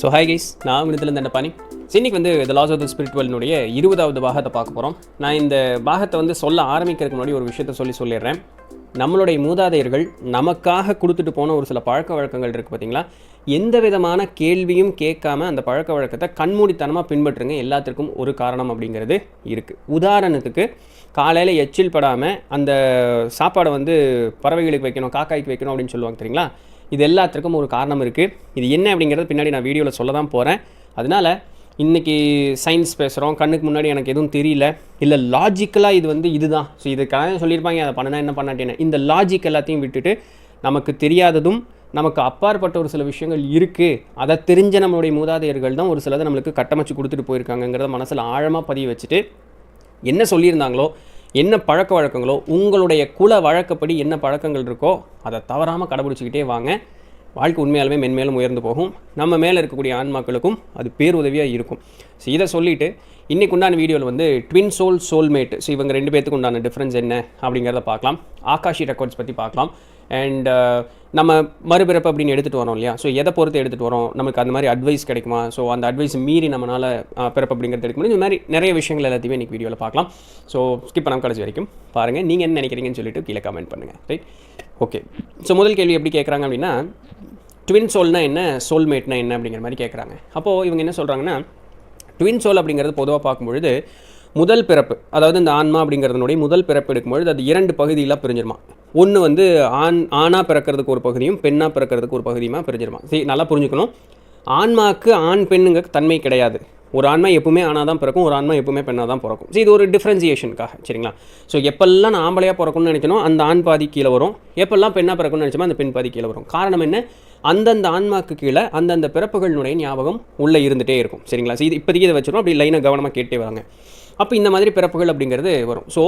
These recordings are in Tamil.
ஸோ ஹாய் கைஸ் நான் வினத்திலிருந்து என்ன பண்ணி இன்னைக்கு வந்து த லாஸ் ஆஃப் த ஸ்பிரிச்சுவலினுடைய இருபதாவது பாகத்தை பார்க்க போகிறோம் நான் இந்த பாகத்தை வந்து சொல்ல ஆரம்பிக்கிறதுக்கு முன்னாடி ஒரு விஷயத்த சொல்லி சொல்லிடுறேன். நம்மளுடைய மூதாதையர்கள் நமக்காக கொடுத்துட்டு போன ஒரு சில பழக்க வழக்கங்கள் இருக்குது பார்த்தீங்களா எந்த விதமான கேள்வியும் கேட்காம அந்த பழக்க வழக்கத்தை கண்மூடித்தனமாக பின்பற்றுங்க எல்லாத்திற்கும் ஒரு காரணம் அப்படிங்கிறது இருக்குது உதாரணத்துக்கு காலையில் எச்சில் படாமல் அந்த சாப்பாடை வந்து பறவைகளுக்கு வைக்கணும் காக்காய்க்கு வைக்கணும் அப்படின்னு சொல்லுவாங்க தெரியுங்களா? இது எல்லாத்திற்கும் ஒரு காரணம் இருக்குது இது என்ன அப்படிங்கிறது பின்னாடி நான் வீடியோவில் சொல்ல தான் போகிறேன் அதனால் இன்றைக்கி சயின்ஸ் பேசுகிறோம் கண்ணுக்கு முன்னாடி எனக்கு எதுவும் தெரியல. இல்லை லாஜிக்கலாக இது வந்து இதுதான். ஸோ இது சொல்லியிருப்பாங்க அதை பண்ணனா என்ன பண்ணாட்டேன்னு. இந்த லாஜிக் எல்லாத்தையும் விட்டுட்டு நமக்கு தெரியாததும் நமக்கு அப்பாற்பட்ட ஒரு சில விஷயங்கள் இருக்குது அதை தெரிஞ்ச நம்மளுடைய மூதாதையர்கள் தான் ஒரு சிலதை நம்மளுக்கு கட்டமைச்சு கொடுத்துட்டு போயிருக்காங்கங்கிறத மனசில் ஆழமாக பதிய வச்சுட்டு என்ன சொல்லியிருந்தாங்களோ என்ன பழக்க வழக்கங்களோ உங்களுடைய குல வழக்கப்படி என்ன பழக்கங்கள் இருக்கோ அதை தவறாமல் கடைபிடிச்சிக்கிட்டே வாங்க. வாழ்க்கை உண்மையாலுமே மென்மேலும் உயர்ந்து போகும். நம்ம மேலே இருக்கக்கூடிய ஆன்மாக்களுக்கும் அது பேருதவியாக இருக்கும். ஸோ இதை சொல்லிவிட்டு இன்றைக்கு உண்டான வீடியோவில் வந்து ட்வின் சோல் சோல்மேட் ஸோ இவங்க ரெண்டு பேர்த்துக்கு உண்டான டிஃப்ரென்ஸ் என்ன அப்படிங்கிறத பார்க்கலாம். ஆகாஷி ரெக்கார்ட்ஸ் பற்றி பார்க்கலாம். அண்ட் uh, நம்ம மறுபிறப்பு அப்படின்னு எடுத்துகிட்டு வரோம் இல்லையா? ஸோ எதை பொறுத்து எடுத்துகிட்டு வரோம் நமக்கு அந்த மாதிரி அட்வைஸ் கிடைக்குமா? ஸோ அந்த அட்வைஸ் மீறி நம்மளால் பிறப்பு அப்படிங்கிறது எடுக்க முடியும். இந்த மாதிரி நிறைய விஷயங்கள் எல்லாத்தையுமே இன்றைக்கி வீடியோவில் பார்க்கலாம். ஸோ ஸ்கிப் பண்ணாமல் கடைசி வரைக்கும் பாருங்கள் நீங்கள் என்ன நினைக்கிறீங்கன்னு சொல்லிட்டு கீழே கமெண்ட் பண்ணுங்கள் ரைட் ஓகே ஸோ முதல் கேள்வி எப்படி கேட்குறாங்க அப்படின்னா ட்வின் சோல்னால் என்ன? சோல்மேட்னா என்ன அப்படிங்கிற மாதிரி கேட்குறாங்க அப்போது இவங்க என்ன சொல்கிறாங்கன்னா ட்வின் சோல் அப்படிங்கிறது பொதுவாக பார்க்கும்பொழுது முதல் பிறப்பு அதாவது இந்த ஆன்மா அப்படிங்கிறதுனுடைய முதல் பிறப்பு எடுக்கும்பொழுது அது இரண்டு பகுதியில் பிரிஞ்சிருமா? ஒன்று வந்து ஆண் ஆணாக பிறக்கிறதுக்கு ஒரு பகுதியும் பெண்ணாக பிறக்கிறதுக்கு ஒரு பகுதியுமா பிரிஞ்சிருமா? சரி நல்லா புரிஞ்சுக்கணும். ஆன்மாவுக்கு ஆண் பெண்ணுங்க தன்மை கிடையாது. ஒரு ஆன்மா எப்பவுமே ஆணாக தான் பிறக்கும் ஒரு ஆன்மா எப்பவுமே பெண்ணாக தான் பிறக்கும். சரி இது ஒரு டிஃப்ரென்சியேஷனுக்காக சரிங்களா? ஸோ எப்பெல்லாம் நான் ஆம்பளையாக பிறக்கணும்னு நினைக்கணும் அந்த ஆண் பாதி கீழே வரும். எப்பெல்லாம் பெண்ணாக பிறக்கணும்னு நினச்சோமோ அந்த பெண் பாதி கீழே வரும். காரணம் என்ன? அந்தந்த ஆன்மாக்கு கீழே அந்தந்த பிறப்புகளினுடைய ஞாபகம் உள்ளே இருந்துகிட்டே இருக்கும் சரிங்களா? ஸோ இது இப்போதைக்கு இதை வச்சிடும் அப்படி லைனாக கவனமாக கேட்டே வராங்க அப்போ இந்த மாதிரி பிறப்புகள் அப்படிங்கிறது வரும். ஸோ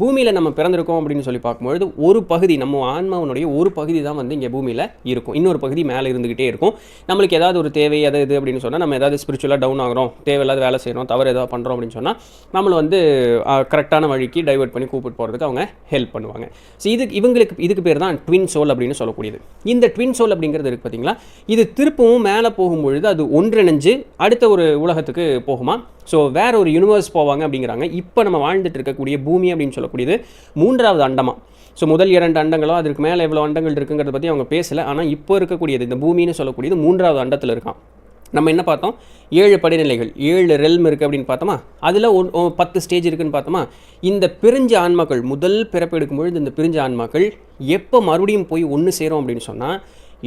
பூமியில் நம்ம பிறந்திருக்கோம் அப்படின்னு சொல்லி பார்க்கும்பொழுது ஒரு பகுதி நம்ம ஆன்மாவனுடைய ஒரு பகுதி தான் வந்து இங்கே பூமியில் இருக்கும். இன்னொரு பகுதி மேலே இருந்துக்கிட்டே இருக்கும். நம்மளுக்கு ஏதாவது ஒரு தேவை எது இது அப்படின்னு சொன்னால் நம்ம ஏதாவது ஸ்பிரிச்சுவலாக டவுன் ஆகிறோம் தேவையில்லாத வேலை செய்கிறோம் தவறு ஏதாவது பண்ணுறோம் அப்படின்னு சொன்னால் நம்மளை வந்து கரெக்டான வழிக்கு டைவர்ட் பண்ணி கூப்பிட்டு போகிறதுக்கு அவங்க ஹெல்ப் பண்ணுவாங்க. ஸோ இதுக்கு இவங்களுக்கு இதுக்கு பேர் தான் ட்வின் சோல் அப்படின்னு சொல்லக்கூடியது. இந்த ட்வின் சோல் அப்படிங்கிறது இருக்குது பார்த்தீங்களா இது திருப்பவும் மேலே போகும்பொழுது அது ஒன்றிணைஞ்சு அடுத்த ஒரு உலகத்துக்கு போகுமா? ஸோ வேற ஒரு யூனிவர்ஸ் போவாங்க அப்படிங்கிறாங்க. இப்போ நம்ம வாழ்ந்துட்டு இருக்கக்கூடிய பூமி அப்படின்னு சொல்லி சொல்லக்கூடியது மூன்றாவது அண்டமா. ஸோ முதல் இரண்டு அண்டங்களோ அதற்கு மேலே எவ்வளோ அண்டங்கள் இருக்குங்கிறத பற்றி அவங்க பேசலை. ஆனால் இப்போ இருக்கக்கூடியது இந்த பூமின்னு சொல்லக்கூடியது மூன்றாவது அண்டத்தில் இருக்கான். நம்ம என்ன பார்த்தோம்? ஏழு படிநிலைகள் ஏழு ரெல்ம் இருக்குது அப்படின்னு பார்த்தோமா? அதில் ஒன் ஒ- பத்து ஸ்டேஜ் இருக்குன்னு பார்த்தோமா? இந்த பிரிஞ்ச ஆன்மாக்கள் முதல் பிறப்பு எடுக்கும்பொழுது இந்த பிரிஞ்ச ஆன்மாக்கள் எப்போ மறுபடியும் போய் ஒன்று சேரும் அப்படின்னு சொன்னால்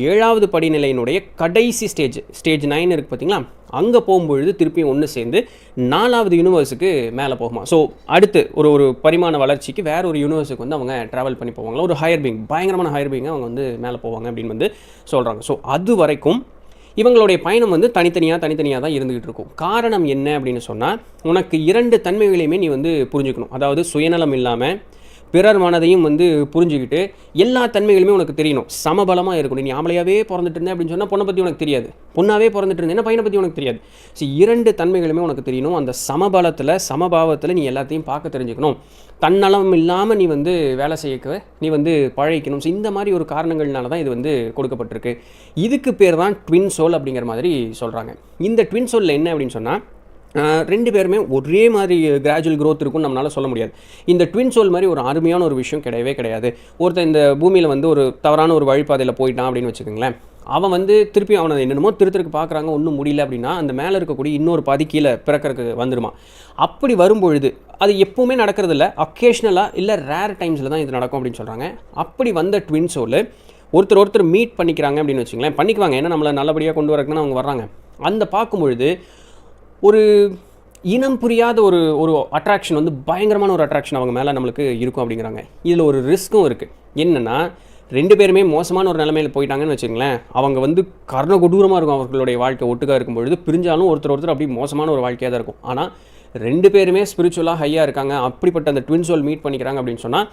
ஏழாவது படிநிலையினுடைய கடைசி ஸ்டேஜ் ஸ்டேஜ் நைன் இருக்குது பார்த்தீங்களா அங்கே போகும்பொழுது திருப்பியும் ஒன்று சேர்ந்து நாலாவது யூனிவர்ஸுக்கு மேலே போகுமா? ஸோ அடுத்து ஒரு ஒரு பரிமாண வளர்ச்சிக்கு வேற ஒரு யூனிவர்ஸுக்கு வந்து அவங்க ட்ராவல் பண்ணி போவாங்களா? ஒரு ஹையர் பீங் பயங்கரமான ஹையர் பீங்க அவங்க வந்து மேலே போவாங்க அப்படின்னு வந்து சொல்கிறாங்க ஸோ அது வரைக்கும் இவங்களுடைய பயணம் வந்து தனித்தனியாக தனித்தனியாக தான் இருந்துகிட்டு இருக்கும். காரணம் என்ன அப்படின்னு சொன்னால் உனக்கு இரண்டு தன்மைகளையுமே நீ வந்து புரிஞ்சுக்கணும். அதாவது சுயநலம் இல்லாமல் பிறர் மனதையும் வந்து புரிஞ்சுக்கிட்டு எல்லா தன்மைகளுமே உனக்கு தெரியணும். சமபலமாக இருக்கணும். நீ ஆம்பளையாகவே பிறந்துட்டு இருந்தேன் அப்படின்னு சொன்னால் பொண்ணை பற்றி உனக்கு தெரியாது. பொண்ணாகவே பிறந்துட்டு இருந்தேன் பையனை பற்றி உனக்கு தெரியாது. ஸோ இரண்டு தன்மைகளுமே உனக்கு தெரியணும். அந்த சமபலத்தில் சமபாவத்தில் நீ எல்லாத்தையும் பார்க்க தெரிஞ்சுக்கணும். தன்னலம் இல்லாமல் நீ வந்து வேலை செய்யக்க நீ வந்து பழகிக்கணும். ஸோ இந்த மாதிரி ஒரு காரணங்கள்னால தான் இது வந்து கொடுக்கப்பட்டிருக்கு. இதுக்கு பேர் தான் ட்வின் சோல் அப்படிங்கிற மாதிரி சொல்கிறாங்க இந்த ட்வின் சோலில் என்ன அப்படின்னு சொன்னால் ரெண்டு பேருமே ஒரே மாதிரி கிராஜுவல் க்ரோத் இருக்கும்னு நம்மளால் சொல்ல முடியாது. இந்த ட்வின் சோல் மாதிரி ஒரு அருமையான ஒரு விஷயம் கிடையவே கிடையாது. ஒருத்தன் இந்த பூமியில் வந்து ஒரு தவறான ஒரு வழிபாதையில் போயிட்டான் அப்படின்னு வச்சுக்கோங்களேன். அவன் வந்து திருப்பி அவனை என்னென்னமோ திருத்தருக்கு பார்க்குறாங்க ஒன்றும் முடியல அப்படின்னா அந்த மேலே இருக்கக்கூடிய இன்னொரு பாதி கீழே பிறக்கறதுக்கு வந்துருமா? அப்படி வரும்பொழுது அது எப்போவுமே நடக்கிறதில்ல. அக்கேஷ்னலாக இல்லை ரேர் டைம்ஸில் தான் இது நடக்கும் அப்படின்னு சொல்கிறாங்க அப்படி வந்த ட்வின் சோல் ஒருத்தர் ஒருத்தர் மீட் பண்ணிக்கிறாங்க அப்படின்னு வச்சுங்களேன் பண்ணிக்குவாங்க. ஏன்னா நம்மளை நல்லபடியாக கொண்டு வரக்குன்னு அவங்க வர்றாங்க. அந்த பார்க்கும்பொழுது ஒரு இனம் புரியாத ஒரு ஒரு அட்ராக்ஷன் வந்து பயங்கரமான ஒரு அட்ராக்ஷன் அவங்க மேலே நம்மளுக்கு இருக்கும் அப்படிங்கிறாங்க. இதில் ஒரு ரிஸ்க்கும் இருக்குது என்னென்னா ரெண்டு பேருமே மோசமான ஒரு நிலைமையில் போயிட்டாங்கன்னு வச்சுங்களேன் அவங்க வந்து கர்ண கொடூரமாக இருக்கும் அவர்களுடைய வாழ்க்கை. ஒட்டுக்காக இருக்கும் பொழுது பிரிஞ்சாலும் ஒருத்தர் ஒருத்தர் அப்படி மோசமான ஒரு வாழ்க்கையாக தான் இருக்கும். ஆனால் ரெண்டு பேருமே ஸ்பிரிச்சுவலாக ஹையாக இருக்காங்க. அப்படிப்பட்ட அந்த ட்வின் சோல் மீட் பண்ணிக்கிறாங்க அப்படின்னு சொன்னால்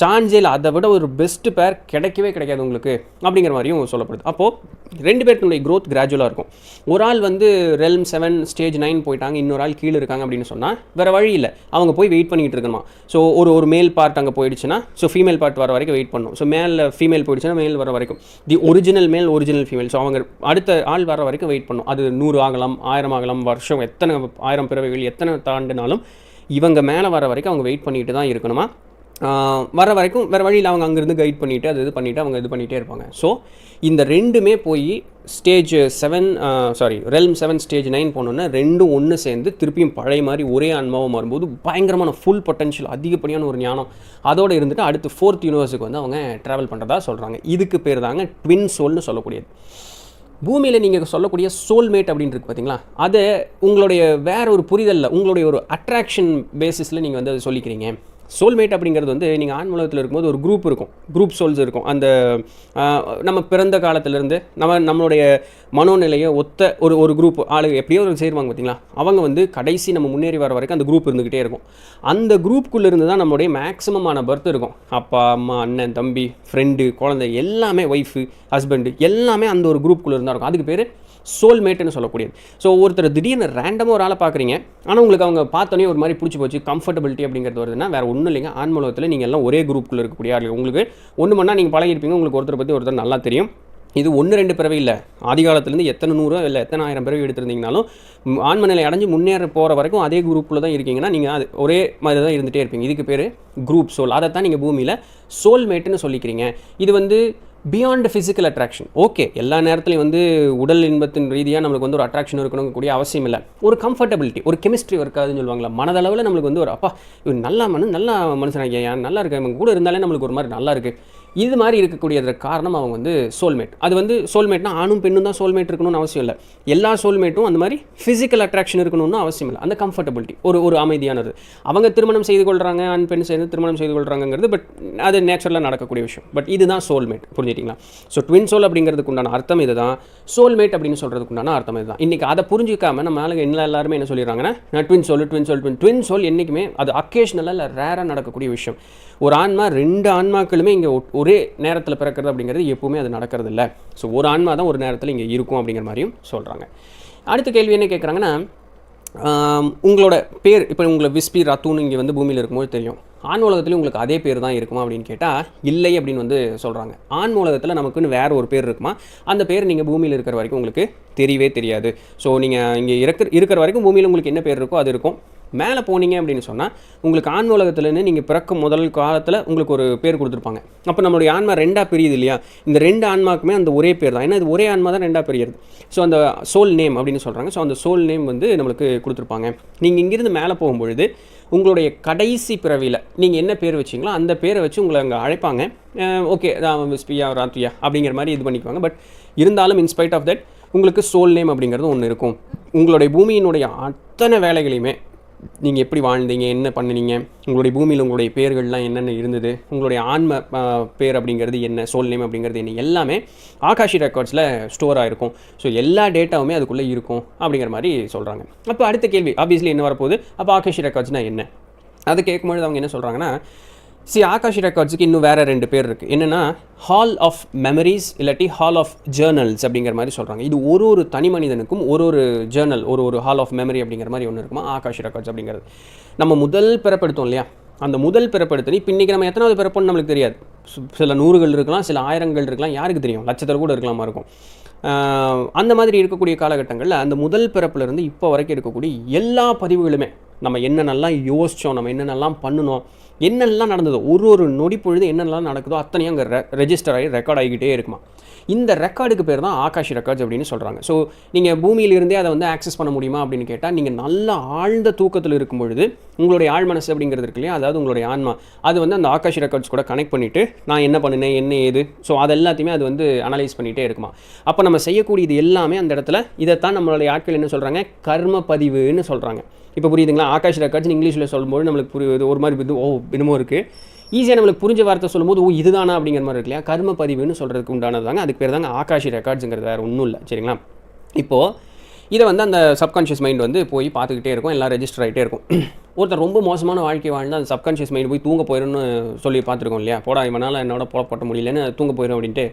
சான்ஸே இல்லை அதை விட ஒரு பெஸ்ட் பேர் கிடைக்கவே கிடைக்காது உங்களுக்கு அப்படிங்கிற மாதிரியும் சொல்லப்படுது. அப்போது ரெண்டு பேருக்குடைய க்ரோத் கிராஜுவலாக இருக்கும். ஒரு ஆள் வந்து ரெல்ம் செவன் ஸ்டேஜ் நைன் போயிட்டாங்க இன்னொரு ஆள் கீழே இருக்காங்க அப்படின்னு சொன்னால் வேறு வழி இல்லை. அவங்க போய் வெயிட் பண்ணிகிட்டு இருக்கணுமா? ஸோ ஒரு ஒரு மேல் பார்ட் அங்கே போயிடுச்சுன்னா ஸோ ஃபீமேல் பார்ட் வர வரைக்கும் வெயிட் பண்ணணும் ஸோ மேலே ஃபீமேல் போயிடுச்சுன்னா மேல் வர வரைக்கும். The original male original female so அவங்க அடுத்த ஆள் வர வரைக்கும் வெயிட் பண்ணும். அது நூறு ஆகலாம் ஆயிரம் ஆகலாம் வருஷம் எத்தனை ஆயிரம் பிறவைகள் எத்தனை தாண்டினாலும் இவங்க மேலே வர வரைக்கும் அவங்க வெயிட் பண்ணிட்டு தான் இருக்கணுமா? வர வரைக்கும் வேறு வழியில் அவங்க அங்கேருந்து கைட் பண்ணிவிட்டு அது இது பண்ணிவிட்டு அவங்க இது பண்ணிகிட்டே இருப்பாங்க. ஸோ இந்த ரெண்டுமே போய் stage seven sorry realm seven stage nine போனோன்னா ரெண்டும் ஒன்று சேர்ந்து திருப்பியும் பழைய மாதிரி ஒரே அனுபவம் வரும்போது பயங்கரமான ஃபுல் பொட்டன்ஷியல் அதிகப்படியான ஒரு ஞானம். அதோடு இருந்துட்டு அடுத்து ஃபோர்த் யூனிவர்ஸுக்கு வந்து அவங்க ட்ராவல் பண்ணுறதா சொல்கிறாங்க இதுக்கு பேர் தாங்க ட்வின் சோல்னு சொல்லக்கூடியது. பூமியில் நீங்கள் சொல்லக்கூடிய சோல்மேட் அப்படின்னு இருக்கு பார்த்தீங்களா அதை உங்களுடைய வேற ஒரு புரிதலில் உங்களுடைய ஒரு அட்ராக்ஷன் பேசிஸில் நீங்கள் வந்து அதை சொல்லிக்கிறீங்க. சோல்மேட் அப்படிங்கிறது வந்து நீங்கள் ஆண் உலகத்தில் இருக்கும்போது ஒரு குரூப் இருக்கும். குரூப் சோல்ஸ் இருக்கும். அந்த நம்ம பிறந்த காலத்திலேருந்து நம்ம நம்மளுடைய மனோநிலையை ஒத்த ஒரு ஒரு குரூப் ஆளு எப்படியோ ஒரு சேருவாங்க பார்த்தீங்களா அவங்க வந்து கடைசி நம்ம முன்னேறி வர வரைக்கும் அந்த குரூப் இருந்துக்கிட்டே இருக்கும். அந்த குரூப்புக்குள்ளே இருந்து தான் நம்மளுடைய மேக்ஸிமமான பர்த் இருக்கும். அப்பா அம்மா அண்ணன் தம்பி ஃப்ரெண்டு குழந்தை எல்லாமே ஒய்ஃபு ஹஸ்பண்டு எல்லாமே அந்த ஒரு குரூப்புக்குள்ளே இருந்தால் இருக்கும். அதுக்கு பேர் சோல்மேட்னு சொல்லக்கூடியது. ஸோ ஒருத்தர் திடீர்னு ரேண்டமாக ஒரு ஆளை பார்க்குறீங்க ஆனால் உங்களுக்கு அவங்க பார்த்தோன்னே ஒரு மாதிரி பிடிச்சி போச்சு கம்ஃபர்டபிலிட்டி அப்படிங்கிறது வருதுன்னா வேறு ஒன்றும் இல்லைங்க. ஆன்மூலகத்தில் நீங்கள் எல்லாம் ஒரே குரூப்புக்குள்ளே இருக்கக்கூடிய ஆள் உங்களுக்கு ஒன்று பண்ணால் நீங்கள் பழகிருப்பீங்க உங்களுக்கு ஒருத்தரை பற்றி ஒருத்தர் நல்லா தெரியும். இது ஒன்று ரெண்டு பிறவை இல்லை. ஆதி காலத்துலேருந்து எத்தனை நூறு இல்லை எத்தனை ஆயிரம் பிறவை எடுத்திருந்தீங்கனாலும் ஆன்மநிலை அடைஞ்சு முன்னேற போகிற வரைக்கும் அதே குரூப்பில் தான் இருக்கீங்கன்னா நீங்கள் அது ஒரே மாதிரி தான் இருந்துகிட்டே இருப்பீங்க. இதுக்கு பேர் குரூப் சோல் அதை தான் நீங்கள் பூமியில் சோல்மேட்டுன்னு சொல்லிக்கிறீங்க. இது வந்து பியாண்ட் ஃபிசிக்கல் அட்ராக்ஷன் ஓகே எல்லா நேரத்துலையும் வந்து உடல் இன்பத்தின் ரீதியாக நம்மளுக்கு வந்து ஒரு அட்ராக்ஷன் இருக்கணும் கூடிய அவசியம் இல்லை. ஒரு கம்ஃபர்டபிலிட்டி ஒரு கெமிஸ்ட்ரி இருக்காதுன்னு சொல்லுவாங்களா மனதளவில் நம்மளுக்கு வந்து ஒரு அப்பா இவன் நல்லா மனு நல்லா மனுஷனாக நல்லா இருக்கு? இவங்க கூட இருந்தாலே நம்மளுக்கு ஒரு மாதிரி நல்லா இருக்குது இது மாதிரி இருக்கக்கூடியதற்கு காரணம் அவங்க வந்து சோல்மேட் அது வந்து சோல்மேட்னா ஆணும் பெண்ணும் தான் சோல்மேட் இருக்கணும்னு அவசியம் இல்லை. எல்லா சோல்மேட்டும் அந்த மாதிரி ஃபிசிக்கல் அட்ராக்ஷன் இருக்கணும்னு அவசியம் இல்லை. அந்த கம்ஃபர்டபிலிட்டி ஒரு ஒரு அமைதியானது. அவங்க திருமணம் செய்து கொள்கிறாங்க ஆண் பெண் சேர்ந்து திருமணம் செய்து கொள்கிறாங்கிறது பட் அது நேச்சுரலாக நடக்கக்கூடிய விஷயம். பட் இதுதான் சோல்மேட் புரிஞ்சுட்டிங்களா? ஸோ ட்வின் சோல் அப்படிங்கிறதுக்கு உண்டான அர்த்தம் இதுதான். சோல்மேட் அப்படின்னு சொல்கிறதுக்கு உண்டான அர்த்தம் இதுதான். இன்றைக்கி அதை புரிஞ்சிக்காம நம்ம ஆளுங்க என்ன எல்லாருமே என்ன சொல்லிடுறாங்கன்னா நான் twin soul twin soul twin twin soul என்றைக்குமே அது அக்கேஷனலாக இல்லை ரேராக நடக்கக்கூடிய விஷயம். ஒரு ஆன்மா ரெண்டு ஆன்மாக்களுமே இங்கே ஒரே நேரத்தில் பிறக்கிறது அப்படிங்கிறது எப்பவுமே அது நடக்கிறது இல்லை ஸோ ஒரு ஆன்மா தான் ஒரு நேரத்தில் இங்கே இருக்கும் அப்படிங்கிற மாதிரியும் சொல்கிறாங்க அடுத்த கேள்வி என்ன கேட்குறாங்கன்னா உங்களோட பேர் இப்போ உங்களை விஸ்பி ரத்துன்னு இங்கே வந்து பூமியில் இருக்கும்போது தெரியும். ஆண் உலகத்துலேயும் உங்களுக்கு அதே பேர் தான் இருக்குமா அப்படின்னு கேட்டால் இல்லை அப்படின்னு வந்து சொல்கிறாங்க ஆண் உலகத்தில் நமக்குன்னு வேறு ஒரு பேர் இருக்குமா? அந்த பேர் நீங்கள் பூமியில் இருக்கிற வரைக்கும் உங்களுக்கு தெரியவே தெரியாது. ஸோ நீங்கள் இங்கே இருக்கிற இருக்கிற வரைக்கும் பூமியில் உங்களுக்கு என்ன பேர் இருக்கோ அது இருக்கும். மேலே போனீங்க அப்படின்னு சொன்னால் உங்களுக்கு ஆண் உலகத்துலேருந்து நீங்கள் பிறக்கும் முதல் காலத்தில் உங்களுக்கு ஒரு பேர் கொடுத்துருப்பாங்க. அப்போ நம்மளுடைய ஆன்மா ரெண்டாக பிரியுது இல்லையா? இந்த ரெண்டு ஆன்மாக்குமே அந்த ஒரே பேர் தான். ஏன்னா இது ஒரே ஆன்மா தான் ரெண்டாக பிரியுது ஸோ அந்த சோல் நேம் அப்படின்னு சொல்கிறாங்க ஸோ அந்த சோல் நேம் வந்து நம்மளுக்கு கொடுத்துருப்பாங்க. நீங்கள் இங்கிருந்து மேலே போகும்பொழுது உங்களுடைய கடைசி பிறவியில் நீங்கள் என்ன பேர் வச்சிங்களோ அந்த பேரை வச்சு உங்களை அங்கே அழைப்பாங்க. ஓகே ஸ்பியா ராத்ரியா அப்படிங்கிற மாதிரி இது பண்ணிக்குவாங்க. பட் இருந்தாலும் இன்ஸ்பைட் ஆஃப் தட் உங்களுக்கு சோல் நேம் அப்படிங்கிறது ஒன்று இருக்கும். உங்களுடைய பூமியினுடைய அத்தனை வேலைகளையுமே நீங்கள் எப்படி வாழ்ந்தீங்க என்ன பண்ணுனீங்க உங்களுடைய பூமியில் உங்களுடைய பேர்கள்லாம் என்னென்ன இருந்தது உங்களுடைய ஆன்ம பேர் அப்படிங்கிறது என்ன சோல் நேம் அப்படிங்கிறது என்ன எல்லாமே ஆகாஷி ரெக்கார்ட்ஸில் ஸ்டோர் ஆகிருக்கும் ஸோ எல்லா டேட்டாவுமே அதுக்குள்ளே இருக்கும் அப்படிங்கிற மாதிரி சொல்கிறாங்க அப்போ அடுத்த கேள்வி ஆப்வியஸ்லி என்ன வரப்போகுது? அப்போ ஆகாஷி ரெக்கார்ட்ஸ்னால் என்ன? அது கேட்கும்பொழுது அவங்க என்ன சொல்கிறாங்கன்னா சி ஆகாஷ் ரெக்கார்ட்ஸுக்கு இன்னும் வேறு ரெண்டு பேர் இருக்குது என்னென்னா ஹால் ஆஃப் மெமரிஸ் இல்லாட்டி ஹால் ஆஃப் ஜேர்னல்ஸ் அப்படிங்கிற மாதிரி சொல்கிறாங்க இது ஒரு ஒரு தனி மனிதனுக்கும் ஒரு ஒரு ஜேர்னல் ஒரு ஒரு ஹால் ஆஃப் மெமரி அப்படிங்கிற மாதிரி ஒன்று இருக்குமா? ஆகாஷ் ரெக்கார்ட்ஸ் அப்படிங்கிறது. நம்ம முதல் பிறப்படுத்தோம் இல்லையா? அந்த முதல் பிறப்படுத்தி இப்போ இன்றைக்கி நம்ம எத்தனாவது பிறப்புன்னு நம்மளுக்கு தெரியாது. சில நூறுகள் இருக்கலாம் சில ஆயிரங்கள் இருக்கலாம் யாருக்கு தெரியும்? லட்சத்தில் கூட இருக்கலாமா இருக்கும். அந்த மாதிரி இருக்கக்கூடிய காலகட்டங்களில் அந்த முதல் பிறப்புலேருந்து இப்போ வரைக்கும் இருக்கக்கூடிய எல்லா பதிவுகளுமே நம்ம என்னென்னலாம் யோசித்தோம் நம்ம என்னென்னலாம் பண்ணினோம் என்னெல்லாம் நடந்ததோ ஒரு ஒரு நொடி பொழுது என்னென்னலாம் நடக்குதோ அத்தனையும் அங்கே ரெஜிஸ்டர் ஆகி ரெக்கார்ட் ஆகிக்கிட்டே இருக்குமா? இந்த ரெக்கார்டுக்கு பேர் தான் ஆகாஷ் ரெக்கார்ட்ஸ் அப்படின்னு சொல்கிறாங்க ஸோ நீங்கள் பூமியிலிருந்தே அதை வந்து ஆக்சஸ் பண்ண முடியுமா அப்படின்னு கேட்டால் நீங்கள் நல்லா ஆழ்ந்த தூக்கத்தில் இருக்கும் பொழுது உங்களுடைய ஆழ் மனசு அப்படிங்கிறது இருக்கு இல்லையா? அதாவது உங்களுடைய ஆன்மா. அது வந்து அந்த ஆகாஷ் ரெக்கார்ட்ஸ் கூட கனெக்ட் பண்ணிவிட்டு நான் என்ன பண்ணினேன் என்ன ஏது? ஸோ அது எல்லாத்தையுமே அது வந்து அனலைஸ் பண்ணிகிட்டே இருக்குமா. அப்போ நம்ம செய்யக்கூடியது எல்லாமே அந்த இடத்துல இதைத்தான் நம்மளுடைய ஆட்கள் என்ன சொல்கிறாங்க கர்ம பதிவுன்னு சொல்கிறாங்க இப்போ புரியுதுங்களா? ஆகாஷ் ரெக்கார்ட்ஸ் இங்கிலீஷில் சொல்லும்போது நம்மளுக்கு புரியுது ஒரு மாதிரி இது ஓ என்னமோ இருக்குது ஈஸியாக நம்மளுக்கு புரிஞ்ச வார்த்தை சொல்லும்போது ஓ இதுதானா அப்படிங்கிற மாதிரி இருக்கு இல்லையா? கர்ம பதிவுன்னு சொல்கிறதுக்கு உண்டானது தாங்க. அதுக்கு பேர் தாங்க ஆகாஷி ரெக்கார்ட்ஸுங்கிறது வேறு ஒன்றும் இல்லை. சரிங்களா? இப்போது இதை வந்து அந்த சப்கான்ஷியஸ் மைண்ட் வந்து போய் பார்த்துக்கிட்டே இருக்கும் எல்லாம் ரெஜிஸ்டர் ஆகிட்டே இருக்கும். ஒருத்தர் ரொம்ப மோசமான வாழ்க்கை வாழ்ந்து அந்த சப்கான்ஷியஸ் மைண்ட் போய் தூங்க போயிடும்னு சொல்லி பார்த்துருக்கோம் இல்லையா? போடா இவனால் என்னோட போட முடியலன்னு தூங்க போயிடும் அப்படின்ட்டு.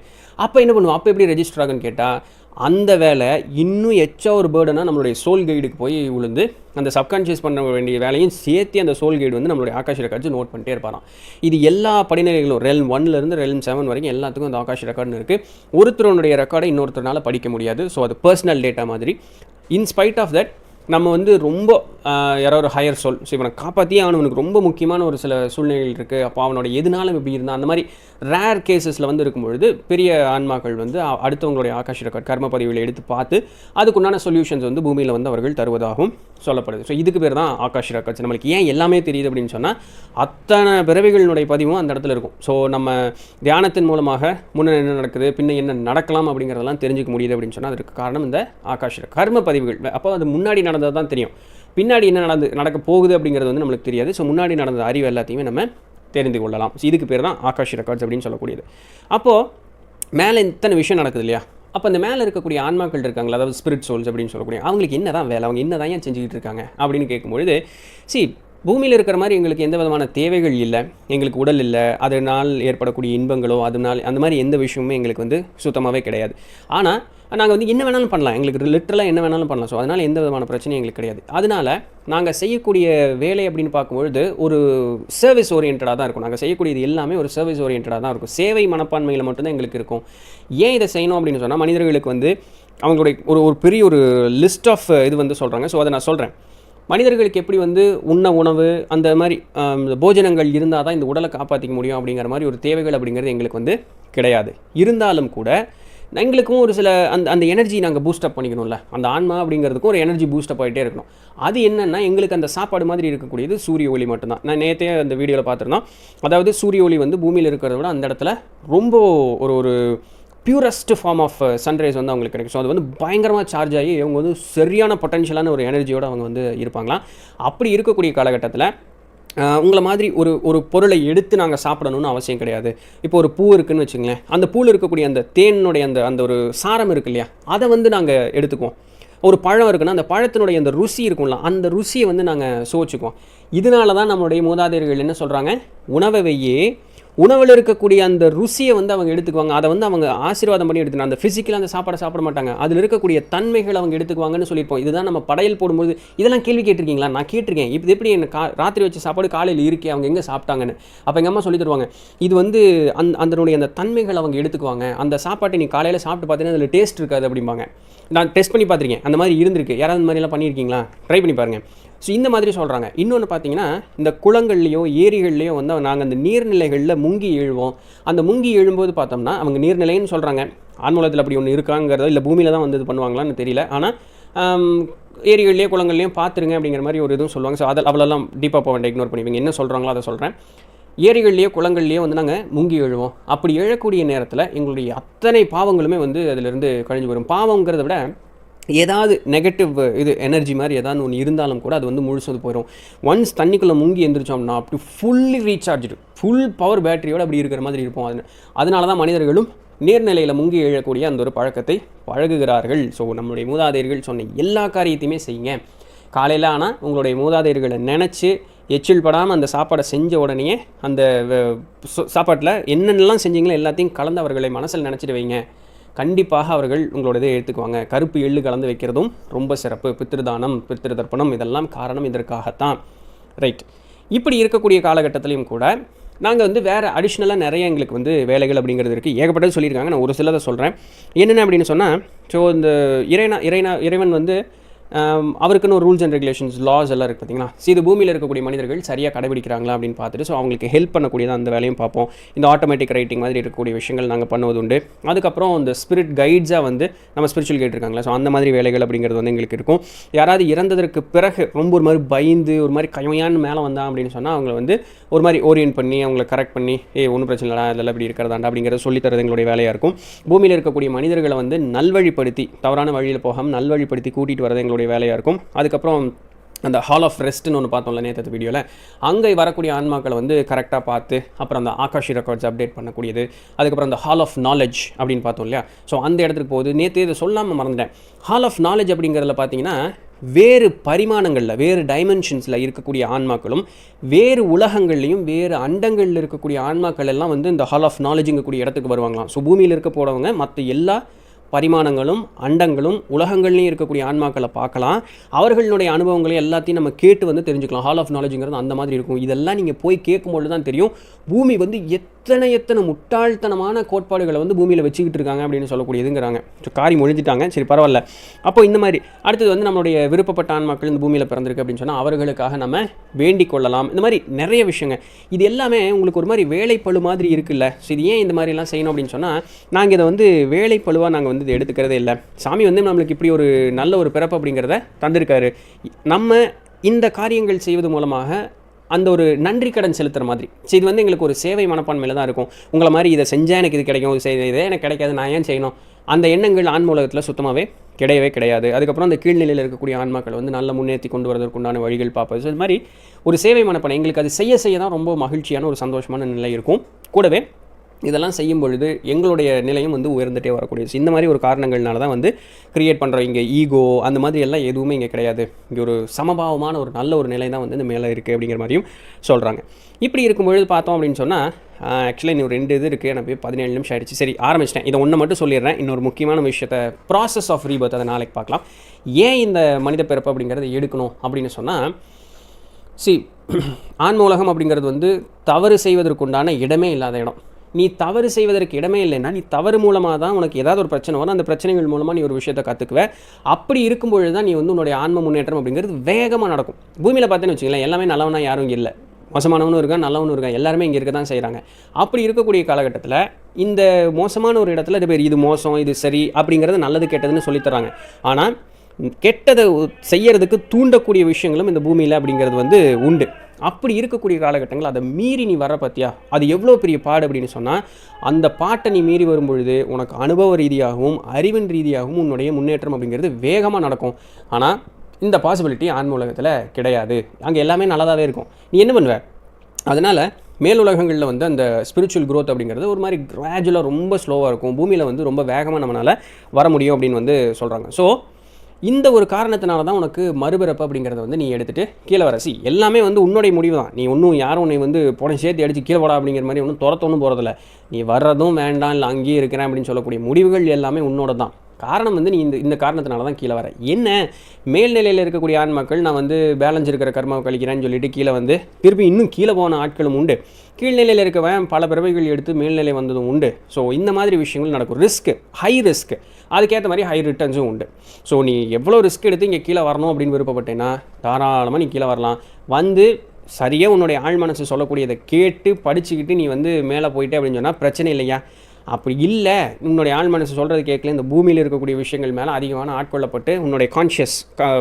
அப்போ என்ன பண்ணுவோம்? அப்போ எப்படி ரெஜிஸ்டர் ஆகுன்னு கேட்டால் அந்த வேலை இன்னும் எச்சா ஒரு பேர்டனாக நம்மளுடைய சோல் கைடுக்கு போய் விழுந்து அந்த சப்கான்ஷியஸ் பண்ண வேண்டிய வேலையும் சேர்த்து அந்த சோல் கைடு வந்து நம்மளுடைய ஆகாஷ் ரெக்கார்ட்ஸ் நோட் பண்ணிட்டே இருப்பாராம். இது எல்லா படிநிலைகளும் ரெல்ம் ஒன்லேருந்து ரெல்ம் செவன் வரைக்கும் எல்லாத்துக்கும் அந்த ஆகாஷ் ரெக்கார்டுன்னு இருக்குது ஒருத்தருடைய ரெக்கார்டை இன்னொருத்தரால் படிக்க முடியாது. ஸோ அது பர்சனல் டேட்டா மாதிரி. இன்ஸ்பைட் ஆஃப் தட் நம்ம வந்து ரொம்ப யாரோ ஒரு ஹையர் சொல் ஸோ இவனை காப்பாற்றியே அவனுக்கு ரொம்ப முக்கியமான ஒரு சில சூழ்நிலைகள் இருக்குது அப்போ அவனோட எதுனாலும் இப்படி இருந்தான் அந்த மாதிரி ரேர் கேசஸில் வந்து இருக்கும்பொழுது பெரிய ஆன்மாக்கள் வந்து அடுத்தவங்களுடைய ஆகாஷ் ரெக்கார்ட் கர்ம பதிவுகளை எடுத்து பார்த்து அதுக்குண்டான சொல்யூஷன்ஸ் வந்து பூமியில் வந்து அவர்கள் தருவதாகவும் சொல்லப்படுது. ஸோ இதுக்கு பேர் தான் ஆகாஷ் ரெக்கார்ட்ஸ் நம்மளுக்கு ஏன் எல்லாமே தெரியுது அப்படின்னு சொன்னால் அத்தனை பிறவிகளினுடைய பதிவும் அந்த இடத்துல இருக்கும். ஸோ நம்ம தியானத்தின் மூலமாக முன்ன என்ன நடக்குது பின்ன என்ன நடக்கலாம் அப்படிங்கிறதெல்லாம் தெரிஞ்சுக்க முடியுது அப்படின்னு சொன்னால் அதற்கு காரணம் இந்த ஆகாஷ் கர்ம பதிவுகள். அப்போ அது முன்னாடி நடந்தது தான் தெரியும். பின்னாடி என்ன நடந்து நடக்க போகுது அப்படிங்கிறது வந்து நம்மளுக்கு தெரியாது. ஸோ முன்னாடி நடந்த அறிவு எல்லாத்தையுமே நம்ம தெரிந்து கொள்ளலாம். ஸோ இதுக்கு பேர் தான் ஆகாஷ் ரெக்கார்ட்ஸ் அப்படின்னு சொல்லக்கூடியது. அப்போது மேலே இத்தனை விஷயம் நடக்குது இல்லையா? அப்போ அந்த மேலே இருக்கக்கூடிய ஆன்மாக்கள் இருக்காங்களா? அதாவது ஸ்பிரிட் சோல்ஸ் அப்படின்னு சொல்லக்கூடிய அவங்களுக்கு என்ன தான் வேலை? அவங்க என்ன தான் ஏன் செஞ்சுக்கிட்டு இருக்காங்க? அப்படின்னு கேட்கும்பொழுது சி பூமியில் இருக்கிற மாதிரி எங்களுக்கு எந்த விதமான தேவைகள் இல்லை எங்களுக்கு உடல் இல்லை அதனால் ஏற்படக்கூடிய இன்பங்களோ அதனால் அந்த மாதிரி எந்த விஷயமுமே எங்களுக்கு வந்து சுத்தமாகவே கிடையாது. ஆனால் நாங்கள் வந்து என்ன வேணாலும் பண்ணலாம். எங்களுக்கு லிட்டரலாக என்ன வேணாலும் பண்ணலாம். ஸோ அதனால் எந்த விதமான பிரச்சனையும் எங்களுக்கு கிடையாது. அதனால் நாங்கள் செய்யக்கூடிய வேலை அப்படின்னு பார்க்கும்பொழுது ஒரு சர்வீஸ் ஓரியன்டாக தான் இருக்கும். நாங்கள் செய்யக்கூடியது எல்லாமே ஒரு சர்வீஸ் ஓரியன்டாக தான் இருக்கும். சேவை மனப்பான்மையில் மட்டும்தான் எங்களுக்கு இருக்கும். ஏன் இதை செய்யணும் அப்படின்னு சொன்னால் மனிதர்களுக்கு வந்து அவங்களுடைய ஒரு ஒரு பெரிய ஒரு லிஸ்ட் ஆஃப் இது வந்து சொல்கிறாங்க ஸோ அதை நான் சொல்கிறேன் மனிதர்களுக்கு எப்படி வந்து உண்ண உணவு அந்த மாதிரி போஜனங்கள் இருந்தால் தான் இந்த உடலை காப்பாற்றிக்க முடியும் அப்படிங்கிற மாதிரி ஒரு தேவைகள் அப்படிங்கிறது எங்களுக்கு வந்து கிடையாது. இருந்தாலும் கூட எங்களுக்கும் ஒரு சில அந்த அந்த எனர்ஜி நாங்கள் பூஸ்டப் பண்ணிக்கணும்ல. அந்த ஆன்மா அப்படிங்கிறதுக்கும் ஒரு எனர்ஜி பூஸ்டப் ஆகிட்டே இருக்கணும். அது என்னென்னா எங்களுக்கு அந்த சாப்பாடு மாதிரி இருக்கக்கூடியது சூரிய ஒளி மட்டும்தான். நான் நேற்றே அந்த வீடியோவில் பார்த்துருந்தோம். அதாவது சூரிய ஒளி வந்து பூமியில் இருக்கிறத விட அந்த இடத்துல ரொம்ப ஒரு ஒரு பியூரஸ்ட் ஃபார்ம் ஆஃப் சன்ரைஸ் வந்து அவங்களுக்கு கிடைக்கும். ஸோ அது வந்து பயங்கரமாக சார்ஜ் ஆகி இவங்க வந்து சரியான பொட்டன்ஷியலான ஒரு எனர்ஜியோட அவங்க வந்து இருப்பாங்களாம். அப்படி இருக்கக்கூடிய காலகட்டத்தில் உங்களை மாதிரி ஒரு ஒரு பொருளை எடுத்து நாங்கள் சாப்பிடணும்னு அவசியம் கிடையாது. இப்போ ஒரு பூ இருக்குன்னு வச்சுங்களேன். அந்த பூவில் இருக்கக்கூடிய அந்த தேனுடைய அந்த அந்த ஒரு சாரம் இருக்கு இல்லையா? அதை வந்து நாங்கள் எடுத்துக்குவோம். ஒரு பழம் இருக்குன்னா அந்த பழத்தினுடைய அந்த ருசி இருக்கும்ல அந்த ருசியை வந்து நாங்கள் சுவைச்சுக்குவோம் இதனால தான் நம்மளுடைய மூதாதையர்கள் என்ன சொல்கிறாங்க உணவை உணவில் இருக்கக்கூடிய அந்த ருசியை வந்து அவங்க எடுத்துக்குவாங்க. அதை வந்து அவங்க ஆசீர்வாதம் பண்ணி எடுத்துக்கணும். அந்த ஃபிசிக்கலாக அந்த சாப்பாடை சாப்பிட மாட்டாங்க. அதில் இருக்கக்கூடிய தன்மைகள் அவங்க எடுத்துக்குவாங்கன்னு சொல்லியிருப்போம். இதுதான் நம்ம படையல் போடும்போது இதெல்லாம் கேள்வி கேட்டிருக்கீங்களா? நான் கேட்டிருக்கேன். இப்போ எப்படி என்ன கா ராத்திரி வச்ச சாப்பாடு காலையில் இருக்கே அவங்க எங்கே சாப்பிட்டாங்கன்னு. அப்போ எங்கள் அம்மா சொல்லி தருவாங்க. இது வந்து அந் அதனுடைய அந்த தன்மைகள் அவங்க எடுத்துக்குவாங்க. அந்த சாப்பாட்டை நீ காலையில் சாப்பிட்டு பார்த்தீங்கன்னா அதில் டேஸ்ட் இருக்காது அப்படிம்பாங்க. நான் டெஸ்ட் பண்ணி பார்த்துருக்கேன். அந்த மாதிரி இருந்திருக்கு. யாராவது இந்த மாதிரிலாம் பண்ணியிருக்கீங்களா? ட்ரை பண்ணி பாருங்கள் ஸோ இந்த மாதிரி சொல்கிறாங்க இன்னொன்று பார்த்தீங்கன்னா இந்த குளங்கள்லையோ ஏரிகள்லையோ வந்து நாங்கள் அந்த நீர்நிலைகளில் முங்கி எழுவோம். அந்த முங்கி எழும்போது பார்த்தோம்னா அவங்க நீர்நிலைன்னு சொல்கிறாங்க ஆன்மூலத்தில் அப்படி ஒன்று இருக்காங்கிறதோ இல்லை பூமியில் தான் வந்து இது பண்ணுவாங்களான்னு தெரியல. ஆனால் ஏரிகள்லேயோ குளங்கள்லேயும் பார்த்துருங்க அப்படிங்கிற மாதிரி ஒரு இதுவும் சொல்லுவாங்க. ஸோ அதில் அவ்வளோலாம் டீப்பாக போக வேண்டாம் இக்னோர் பண்ணுவீங்க என்ன சொல்கிறாங்களோ அதை சொல்கிறேன் ஏரிகள்லேயோ குளங்கள்லேயோ வந்து நாங்கள் முங்கி எழுவோம். அப்படி எழக்கூடிய நேரத்தில் எங்களுடைய அத்தனை பாவங்களுமே வந்து அதிலிருந்து கழிஞ்சு வரும் பாவங்கிறத விட ஏதாவது நெகட்டிவ் இது எனர்ஜி மாதிரி ஏதாவது ஒன்று இருந்தாலும் கூட அது வந்து முழுசது போயிடும் ஒன்ஸ் தண்ணிக்குள்ளே முங்கி எந்திரிச்சோம்னா அப்படி ஃபுல்லி ரீசார்ஜு ஃபுல் பவர் பேட்டரியோடு அப்படி இருக்கிற மாதிரி இருப்போம் அது அதனால தான் மனிதர்களும் நீர்நிலையில் முங்கி எழக்கூடிய அந்த ஒரு பழக்கத்தை பழகுகிறார்கள். ஸோ நம்மளுடைய மூதாதையர்கள் சொன்ன எல்லா காரியத்தையுமே செய்யுங்க. காலையில் ஆனால் உங்களுடைய மூதாதையர்களை நினச்சி எச்சில் படாமல் அந்த சாப்பாடை செஞ்ச உடனே அந்த சாப்பாட்டில் என்னென்னலாம் செஞ்சீங்களோ எல்லாத்தையும் கலந்து அவர்களை மனசில் நினச்சிட்டு வைங்க. கண்டிப்பாக அவர்கள் உங்களோட இதை எடுத்துக்குவாங்க கருப்பு எள்ளு கலந்து வைக்கிறதும் ரொம்ப சிறப்பு. பித்திருதானம் பித்திரு தர்ப்பணம் இதெல்லாம் காரணம் இதற்காகத்தான். ரைட் இப்படி இருக்கக்கூடிய காலகட்டத்திலையும் கூட நாங்கள் வந்து வேறு அடிஷ்னலாக நிறைய எங்களுக்கு வந்து வேலைகள் அப்படிங்கிறது இருக்குது ஏகப்பட்டது சொல்லியிருக்காங்க. நான் ஒரு சிலதை சொல்கிறேன் என்னென்ன அப்படின்னு சொன்னால் ஸோ இந்த இறைனா இறைனா இறைவன் வந்து அவருக்குன்னு ஒரு ரூல்ஸ் அண்ட் ரெகுலேஷன்ஸ் லாஸ் எல்லாம் இருக்குது பார்த்தீங்களா ஸோ இது பூமியில் இருக்கக்கூடிய மனிதர்கள் சரியாக கடைபிடிக்கிறாங்களா அப்படின்னு பார்த்துட்டு ஸோ அவங்களுக்கு ஹெல்ப் பண்ணக்கூடியதான் அந்த வேலையும் பார்ப்போம். இந்த ஆட்டோமேட்டிக் ரைட்டிங் மாதிரி இருக்கக்கூடிய விஷயங்கள் நாங்கள் பண்ணுவது உண்டு. அதுக்கப்புறம் இந்த ஸ்பிரிட் கைட்ஸாக வந்து நம்ம ஸ்பிரிச்சுவல் கைட் இருக்காங்களா ஸோ அந்த மாதிரி வேலைகள் அப்படிங்கிறது வந்து எங்களுக்கு இருக்கும். யாராவது இறந்ததற்கு பிறகு ரொம்ப ஒரு மாதிரி பயந்து ஒரு மாதிரி கயமையான மேலே வந்தான் அப்படின்னு சொன்னால் அவங்கள வந்து ஒரு மாதிரி ஓரியன்ட் பண்ணி அவங்கள கரெக்ட் பண்ணி ஏ ஒன்றும் பிரச்சனை இல்லை இதெல்லாம் இப்படி இருக்கிறதாண்டா அப்படிங்கிறத சொல்லித்தரது எங்களுடைய வேலையாக இருக்கும். பூமியில் இருக்கக்கூடிய மனிதர்களை வந்து நல்வழிப்படுத்தி தவறான வழியில் போகாமல் நல்வழிப்படுத்தி கூட்டிகிட்டு வரது எங்களுடைய வேலையாக இருக்கும். அதுக்கப்புறம் அந்த ஹால் ஆஃப் ரெஸ்ட்னு ஒன்று பார்த்தோம்ல நேற்று வீடியோவில் அங்கே வரக்கூடிய ஆன்மாக்களை வந்து கரெக்டாக பார்த்து அப்புறம் அந்த ஆகாஷி ரெக்கார்ட்ஸ் அப்டேட் பண்ணக்கூடியது. அதுக்கப்புறம் அந்த ஹால் ஆஃப் நாலேஜ் அப்படின்னு பார்த்தோம் இல்லையா? ஸோ அந்த இடத்துக்கு போகுது. நேற்று இதை சொல்லாமல் மறந்துட்டேன். ஹால் ஆஃப் நாலேஜ் அப்படிங்கிறதுல பார்த்தீங்கன்னா வேறு பரிமாணங்களில் வேறு டைமென்ஷன்ஸில் இருக்கக்கூடிய ஆன்மாக்களும் வேறு உலகங்கள்லையும் வேறு அண்டங்களில் இருக்கக்கூடிய ஆன்மாக்கள் எல்லாம் வந்து இந்த ஹால் ஆஃப் நாலேஜுங்கக்கூடிய இடத்துக்கு வருவாங்களாம். ஸோ பூமியில் இருக்க போகிறவங்க மற்ற எல்லா பரிமாணங்களும் அண்டங்களும் உலகங்கள்லையும் இருக்கக்கூடிய ஆன்மாக்களை பார்க்கலாம். அவர்களுடைய அனுபவங்களை எல்லாத்தையும் நம்ம கேட்டு வந்து தெரிஞ்சுக்கலாம். ஹால் ஆஃப் நாலேஜுங்கிறது அந்த மாதிரி இருக்கும். இதெல்லாம் நீங்கள் போய் கேட்கும்பொழுது தான் தெரியும். பூமி வந்து எத் எத்தனை எத்தனை முட்டாள்தனமான கோட்பாடுகளை வந்து பூமியில் வச்சுக்கிட்டு இருக்காங்க அப்படின்னு சொல்லக்கூடியதுங்கிறாங்க. ஸோ காரி மொழிஞ்சிட்டாங்க. சரி பரவாயில்ல. அப்போ இந்த மாதிரி அடுத்தது வந்து நம்மளுடைய விருப்பப்பட்ட ஆன்மாக்கள் இந்த பூமியில் பிறந்திருக்கு அப்படின்னு சொன்னால் அவர்களுக்காக நம்ம வேண்டிக் கொள்ளலாம். இந்த மாதிரி நிறைய விஷயங்க இது எல்லாமே உங்களுக்கு ஒரு மாதிரி வேலைப்பழு மாதிரி இருக்குல்ல. ஸோ இது ஏன் இந்த மாதிரிலாம் செய்யணும் அப்படின்னு சொன்னால் நாங்கள் இதை வந்து வேலைப்பழுவாக நாங்கள் வந்து இதை எடுத்துக்கிறதே இல்லை. சாமி வந்து நம்மளுக்கு இப்படி ஒரு நல்ல ஒரு பிறப்பு அப்படிங்கிறத தந்திருக்காரு. நம்ம இந்த காரியங்கள் செய்வது மூலமாக அந்த ஒரு நன்றி கடன் செலுத்துகிற மாதிரி. ஸோ இது வந்து எங்களுக்கு ஒரு சேவை மனப்பான்மையில் தான் இருக்கும். உங்களை மாதிரி இதை செஞ்சால் எனக்கு இது கிடைக்கும் இது இதே எனக்கு கிடைக்காது நான் ஏன் செய்யணும்? அந்த எண்ணங்கள் ஆன்ம உலகத்தில் சுத்தமாகவே கிடையவே கிடையாது. அதுக்கப்புறம் அந்த கீழ்நிலையில் இருக்கக்கூடிய ஆன்மாக்கள் வந்து நல்ல முன்னேற்றி கொண்டு வரதற்குண்டான வழிகள் பார்ப்பது. ஸோ இது மாதிரி ஒரு சேவை மனப்பான்மை. எங்களுக்கு அது செய்ய செய்ய தான் ரொம்ப மகிழ்ச்சியான ஒரு சந்தோஷமான நிலை இருக்கும். கூடவே இதெல்லாம் செய்யும் பொழுது எங்களுடைய நிலையும் வந்து உயர்ந்துட்டே வரக்கூடியது. இந்த மாதிரி ஒரு காரணங்கள்னால தான் வந்து கிரியேட் பண்ணுறோம் இங்கே ஈகோ அந்த மாதிரி எல்லாம் எதுவுமே இங்கே கிடையாது. இங்கே ஒரு சமபாவமான ஒரு நல்ல ஒரு நிலை தான் வந்து இந்த மேலே இருக்குது அப்படிங்கிற மாதிரியும் சொல்கிறாங்க இப்படி இருக்கும்பொழுது பார்த்தோம் அப்படின்னு சொன்னால் ஆக்சுவலாக இன்னும் ரெண்டு இது இருக்குது எனக்கு பதினேழு நிமிஷம் ஆயிடுச்சு. சரி ஆரம்பிச்சிட்டேன். இதை ஒன்று மட்டும் சொல்லிடுறேன். இன்னொரு முக்கியமான விஷயத்தை ப்ராசஸ் ஆஃப் ரீபர்த் அதை நாளைக்கு பார்க்கலாம். ஏன் இந்த மனித பிறப்பு அப்படிங்கிறத எடுக்கணும் அப்படின்னு சொன்னால் சி ஆன்ம உலகம் அப்படிங்கிறது வந்து தவறு செய்வதற்குண்டான இடமே இல்லாத இடம். நீ தவறு செய்வதற்கு இடமே இல்லைன்னா நீ தவறு மூலமாக தான் உனக்கு ஏதாவது ஒரு பிரச்சனை வரும். அந்த பிரச்சனைகள் மூலமாக நீ ஒரு விஷயத்தை கற்றுக்குவ அப்படி இருக்கும்பொழுது தான் நீ வந்து உன்னுடைய ஆன்ம முன்னேற்றம் அப்படிங்கிறது வேகமாக நடக்கும். பூமியில் பார்த்தேன்னு வச்சுக்கலாம் எல்லாமே நல்லவனா யாரும் இல்லை. மோசமானவனும் இருக்கான் நல்லவனும் இருக்கான். எல்லாருமே இங்கே இருக்க தான் செய்கிறாங்க அப்படி இருக்கக்கூடிய காலகட்டத்தில் இந்த மோசமான ஒரு இடத்துல இது பேர் இது மோசம் இது சரி அப்படிங்கிறது நல்லது கெட்டதுன்னு சொல்லித்தராங்க ஆனால் கெட்டதை செய்யறதுக்கு தூண்டக்கூடிய விஷயங்களும் இந்த பூமியில் அப்படிங்கிறது வந்து உண்டு. அப்படி இருக்கக்கூடிய காலகட்டங்கள் அதை மீறி நீ வர பார்த்தியா அது எவ்வளோ பெரிய பாடு அப்படின்னு சொன்னால் அந்த பாட்டை நீ மீறி வரும் பொழுது உனக்கு அனுபவ ரீதியாகவும் அறிவின் ரீதியாகவும் உன்னுடைய முன்னேற்றம் அப்படிங்கிறது வேகமாக நடக்கும். ஆனால் இந்த பாசிபிலிட்டி ஆன்ம உலகத்தில் கிடையாது. அங்கே எல்லாமே நல்லதாகவே இருக்கும். நீ என்ன பண்ணுவ? அதனால் மேல் உலகங்களில் வந்து அந்த ஸ்பிரிச்சுவல் க்ரோத் அப்படிங்கிறது ஒரு மாதிரி கிராஜுவலாக ரொம்ப ஸ்லோவாக இருக்கும். பூமியில் வந்து ரொம்ப வேகமாக நம்மளால் வர முடியும் அப்படின்னு வந்து சொல்கிறாங்க ஸோ இந்த ஒரு காரணத்தினால தான் உனக்கு மறுபிறப்பு அப்படிங்கிறத வந்து நீ எடுத்துகிட்டு கீழே எல்லாமே வந்து உன்னுடைய முடிவு தான் நீ ஒன்றும் யாரும் உன்னை வந்து போன சேர்த்து அடித்து கீழே போடா அப்படிங்கிற மாதிரி ஒன்றும் துரத்தொன்னும் போகிறதில்ல நீ வர்றதும் வேண்டாம் இல்லை அங்கேயே இருக்கிறேன் அப்படின்னு சொல்லக்கூடிய முடிவுகள் எல்லாமே உன்னோட தான் காரணம் வந்து நீ இந்த இந்த காரணத்தினால தான் கீழே வர. என்ன? மேல்நிலையில் இருக்கக்கூடிய ஆண்மக்கள் நான் வந்து பேலன்ஸ் இருக்கிற கர்மாவை கழிக்கிறேன்னு சொல்லிட்டு கீழே வந்து திருப்பி இன்னும் கீழே போன ஆட்களும் உண்டு. கீழ்நிலையில் இருக்கவன் பல பிறவைகள் எடுத்து மேல்நிலை வந்ததும் உண்டு. ஸோ இந்த மாதிரி விஷயங்கள் நடக்கும். ரிஸ்க் ஹை ரிஸ்க் அதுக்கேற்ற மாதிரி ஹை ரிட்டர்ன்ஸும் உண்டு. ஸோ நீ எவ்வளோ ரிஸ்க் எடுத்து இங்கே கீழே வரணும் அப்படின்னு விருப்பப்பட்டேன்னா தாராளமாக நீ கீழே வரலாம். வந்து சரியாக உன்னுடைய ஆழ் மனசு சொல்லக்கூடியதை கேட்டு படிச்சுக்கிட்டு நீ வந்து மேலே போயிட்டே அப்படின்னு சொன்னால் பிரச்சனை இல்லையா? அப்படி இல்லை உன்னுடைய ஆள் மனசு சொல்கிறது கேட்கல இந்த பூமியில் இருக்கக்கூடிய விஷயங்கள் மேலே அதிகமான ஆட்கொள்ளப்பட்டு உன்னுடைய கான்ஷியஸ்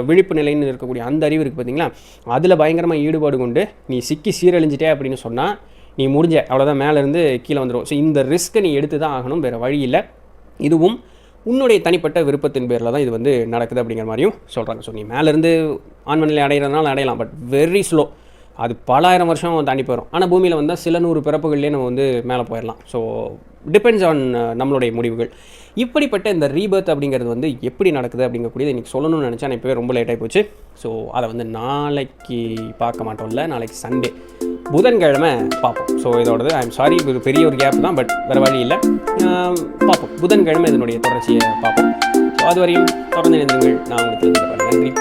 விழிப்பு நிலைன்னு இருக்கக்கூடிய அந்த அறிவு இருக்குது பார்த்தீங்களா? அதில் பயங்கரமாக ஈடுபாடு கொண்டு நீ சிக்கி சீரழிஞ்சிட்டே அப்படின்னு சொன்னால் நீ முடிஞ்ச அவ்வளோதான் மேலேருந்து கீழே வந்துடும் ஸோ இந்த ரிஸ்க்கை நீ எடுத்து தான் ஆகணும் வேறு வழி இல்லை. இதுவும் உன்னுடைய தனிப்பட்ட விருப்பத்தின் பேரில் தான் இது வந்து நடக்குது அப்படிங்கிற மாதிரியும் சொல்கிறாங்க ஸோ நீ மேலேருந்து ஆண்மநிலை அடைகிறதுனால அடையலாம் பட் வெரி ஸ்லோ அது பலாயிரம் வருஷம் தாண்டி போயிடும் ஆனால் பூமியில் வந்தால் சில நூறு பிறப்புகள்லேயே நம்ம வந்து மேலே போயிடலாம் ஸோ டிபெண்ட்ஸ் ஆன் நம்மளுடைய முடிவுகள். இப்படிப்பட்ட இந்த ரீபர்த் அப்படிங்கிறது வந்து எப்படி நடக்குது அப்படிங்கக்கூடியது இன்றைக்கி சொல்லணும்னு நினச்சா நான் இப்போவே ரொம்ப லேட்டாகி போச்சு. ஸோ அதை வந்து நாளைக்கு பார்க்க மாட்டோம்ல நாளைக்கு சண்டே புதன்கிழமை பார்ப்போம். ஸோ இதோடது ஐ எம் சாரி இது பெரிய ஒரு கேப் தான். பட் வேறு வழி இல்லை. பார்ப்போம். புதன்கிழமை இதனுடைய தொடர்ச்சியை பார்ப்போம். ஸோ அதுவரையும் தொடர்ந்து இணைந்திருங்கள். நான் உங்களுக்கு நன்றி.